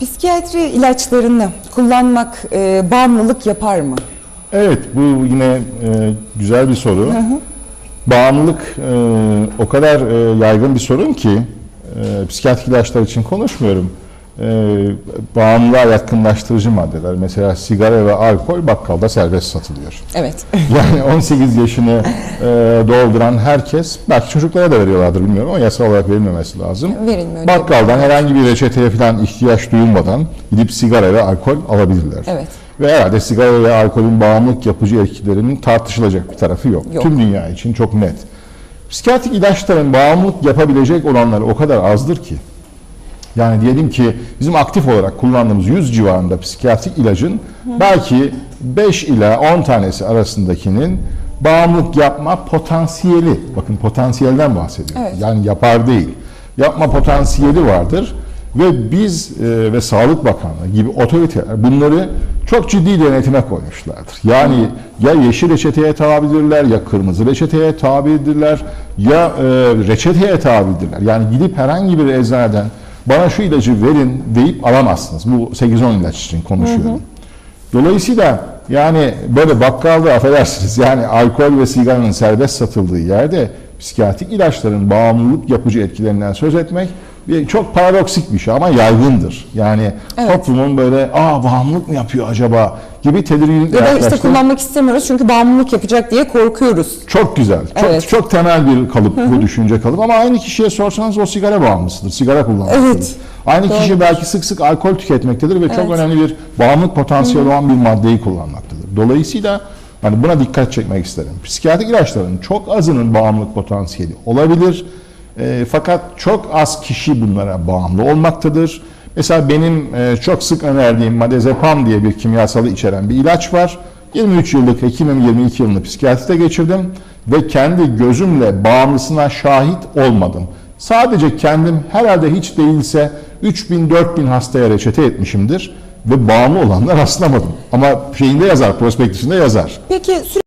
Psikiyatri ilaçlarını kullanmak e, bağımlılık yapar mı? Evet, bu yine e, güzel bir soru. Bağımlılık e, o kadar e, yaygın bir sorun ki, e, psikiyatrik ilaçlar için konuşmuyorum. E, bağımlılığa yatkınlaştırıcı maddeler, mesela sigara ve alkol bakkalda serbest satılıyor. Evet. Yani 18 yaşını e, dolduran herkes, belki çocuklara da veriyorlardır bilmiyorum ama yasal olarak verilmemesi lazım. Verilmiyor. Bakkaldan herhangi bir reçeteye falan ihtiyaç duyulmadan gidip sigara ve alkol alabilirler. Evet. Ve herhalde sigara ve alkolün bağımlılık yapıcı etkilerinin tartışılacak bir tarafı yok. Yok. Tüm dünya için çok net. Psikiyatrik ilaçların bağımlılık yapabilecek olanları o kadar azdır ki. Yani diyelim ki bizim aktif olarak kullandığımız 100 civarında psikiyatrik ilacın belki 5 ila 10 tanesi arasındakinin bağımlılık yapma potansiyeli, bakın potansiyelden bahsediyorum. Evet. Yani yapar değil. Yapma potansiyeli vardır ve biz e, ve Sağlık Bakanlığı gibi otoriteler bunları çok ciddi denetime koymuşlardır. Yani ya yeşil reçeteye tabidirler ya kırmızı reçeteye tabidirler ya e, reçeteye tabidirler. Yani gidip herhangi bir eczaneden bana şu ilacı verin deyip alamazsınız. Bu 8-10 ilaç için konuşuyorum. Dolayısıyla yani böyle bakkalda affedersiniz yani alkol ve sigaranın serbest satıldığı yerde psikiyatrik ilaçların bağımlılık yapıcı etkilerinden söz etmek bir çok paradoksik bir şey ama yaygındır. Yani Evet. toplumun böyle aa bağımlılık mı yapıyor acaba gibi tedirginlikle Ya da işte yaklaştığı- kullanmak istemiyoruz çünkü bağımlılık yapacak diye korkuyoruz. çok güzel. Çok, Evet. çok temel bir kalıp bu düşünce kalıp ama aynı kişiye sorsanız o sigara bağımlısıdır. Sigara kullanmaktadır. Evet. Aynı Doğru. kişi belki sık sık alkol tüketmektedir ve çok Evet. önemli bir bağımlılık potansiyeli olan bir maddeyi kullanmaktadır. Dolayısıyla hani buna dikkat çekmek isterim. Psikiyatrik ilaçların çok azının bağımlılık potansiyeli olabilir. E, fakat çok az kişi bunlara bağımlı olmaktadır. Mesela benim e, çok sık önerdiğim madezepam diye bir kimyasalı içeren bir ilaç var. 23 yıllık hekimim, 22 yılını psikiyatride geçirdim ve kendi gözümle bağımlısına şahit olmadım. Sadece kendim herhalde hiç değilse 3000-4000 hastaya reçete etmişimdir ve bağımlı olanlar rastlamadım. Ama şeyinde yazar, prospektüsünde yazar. Peki